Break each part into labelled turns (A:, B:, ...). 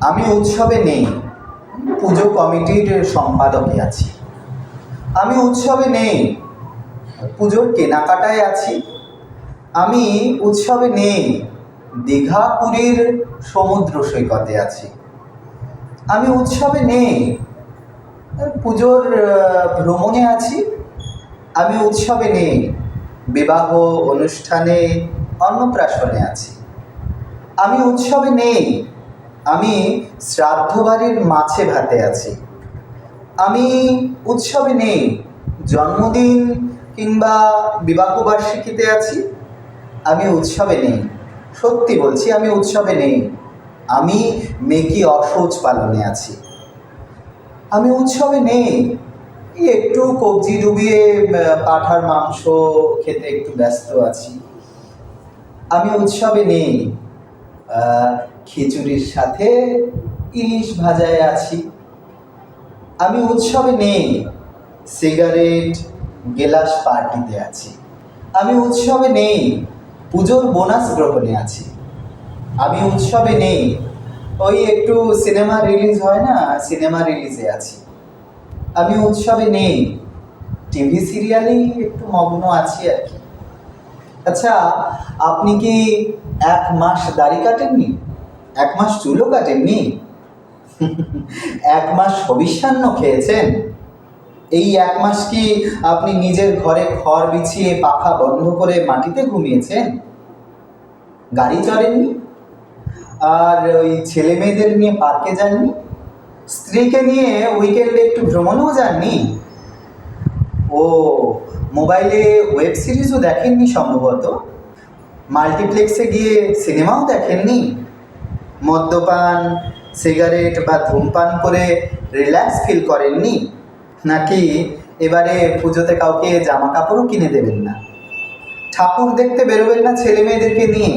A: আমি উৎসবে নেই, পুজো কমিটির সম্পাদকে আছি। আমি উৎসবে নেই, পুজোর কেনাকাটায় আছি। আমি উৎসবে নেই দীঘা পুরীর সমুদ্র সৈকতে আছি। আমি উৎসবে নেই, পুজোর ভ্রমণে আছি। আমি উৎসবে নেই, বিবাহ অনুষ্ঠানে অন্নপ্রাশনে আছি। আমি উৎসবে নেই আমি শ্রাদ্ধ বাড়ির মাছে ভাতে আছি। আমি উৎসবে নেই, জন্মদিন কিংবা বিবাহবার্ষিকীতে আছি। আমি উৎসবে নেই, সত্যি বলছি আমি উৎসবে নেই। আমি মেকি অসৌচ পালনে আছি। আমি উৎসবে নেই একটু কবজি ডুবিয়ে পাঁঠার মাংস খেতে একটু ব্যস্ত আছি। আমি উৎসবে নেই খিচুড়ির সাথে ইলিশ ভাজায় আছি। আমি উৎসবে নেই, সিগারেট গেলাস পার্টিতে আছি। আমি উৎসবে নেই, পুজোর বোনাস গ্রহণে আছি। আমি উৎসবে নেই, ওই একটু সিনেমা রিলিজ হয় না, সিনেমা রিলিজে আছি। আমি উৎসবে নেই, টিভি সিরিয়ালেই একটু মগ্ন আছি আর কি। আচ্ছা আপনি কি এক মাস দাড়ি কাটেননি? এক মাস চুলও কাটেননি? এক মাস হবিষ্যান্ন খেয়েছেন? এই এক মাস কি আপনি নিজের ঘরে খড় বিছিয়ে পাখা বন্ধ করে মাটিতে ঘুমিয়েছেন? গাড়ি চড়েননি? আর ওই ছেলে মেয়েদের নিয়ে পার্কে যাননি? স্ত্রীকে নিয়ে উইকেন্ডে একটু ভ্রমণও যাননি? ও, মোবাইলে ওয়েব সিরিজও দেখেননি সম্ভবত? মাল্টিপ্লেক্সে গিয়ে সিনেমাও দেখেননি? মদ্যপান, সিগারেট বা ধূমপান করে রিল্যাক্স ফিল করেননি? নাকি এবারে পুজোতে কাউকে জামা কাপড়ও কিনে দেবেন না? ঠাকুর দেখতে বেরোবেন না ছেলে মেয়েদেরকে নিয়ে।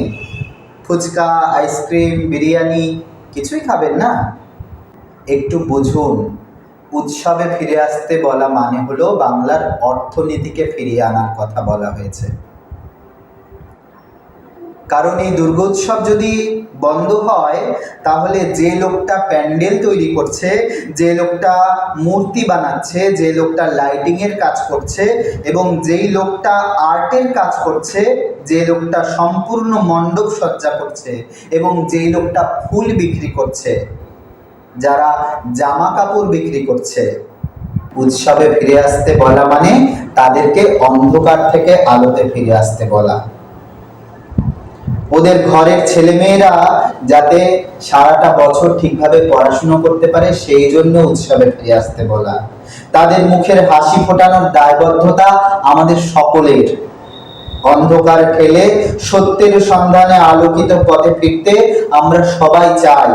A: ফুচকা, আইসক্রিম, বিরিয়ানি কিছুই খাবেন না? একটু বুঝুন, উৎসবে ফিরে আসতে বলা মানে হলো বাংলার অর্থনীতিকে ফিরিয়ে আনার কথা বলা হয়েছে। কারণ এই দুর্গোৎসব যদি বন্ধ হয়, তাহলে যে লোকটা প্যান্ডেল তৈরি করছে, যে লোকটা মূর্তি বানাচ্ছে, যে লোকটা লাইটিং এর কাজ করছে এবং যেই লোকটা আর্টের কাজ করছে, যে লোকটা সম্পূর্ণ মণ্ডপ সজ্জা করছে এবং যেই লোকটা ফুল বিক্রি করছে, যারা জামা কাপড় বিক্রি করছে, উৎসবে ফিরে আসতে বলা মানে তাদেরকে অন্ধকার থেকে আলোতে ফিরে আসতে বলা। ওদের ঘরের ছেলেমেয়েরা যাতে সারাটা বছর ঠিকভাবে পড়াশুনো করতে পারে, সেই জন্য উৎসবে ফিরে আসতে বলা। তাদের মুখের হাসি ফোটানোর দায়বদ্ধতা আমাদের সকলের। অন্ধকার ফেলে সত্যের সন্ধানে আলোকিত পথে ফিরতে আমরা সবাই চাই।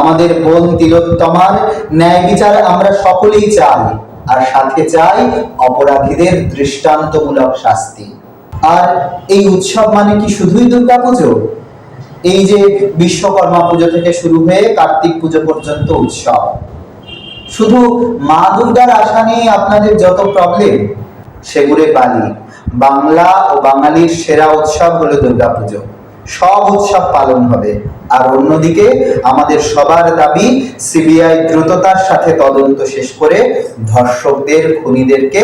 A: আমাদের বোন তিলোত্তমার ন্যায় বিচার আমরা সকলেই চাই, আর সাথে চাই অপরাধীদের দৃষ্টান্তমূলক শাস্তি। আর এই উৎসব মানে কি শুধুই দুর্গাপুজো এই যে বিশ্বকর্মা পুজো থেকে শুরু হয়ে কার্তিক পুজো পর্যন্ত উৎসব। শুধু মা দুর্গার আশা নিয়ে আপনাদের যত প্রবলেম সেগুলো বালি। বাংলা ও বাঙালির সেরা উৎসব হলো দুর্গাপুজো সব উৎসব পালন হবে। আর অন্যদিকে আমাদের সবার দাবি, সিবিআই দ্রুততার সাথে তদন্ত শেষ করে ধর্ষকদের, খুনিদেরকে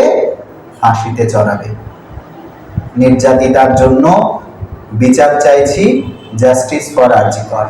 A: ফাঁসিতে চড়াবে। নির্যাতিতার জন্য বিচার চাইছি জাস্টিস ফর আর্জিকর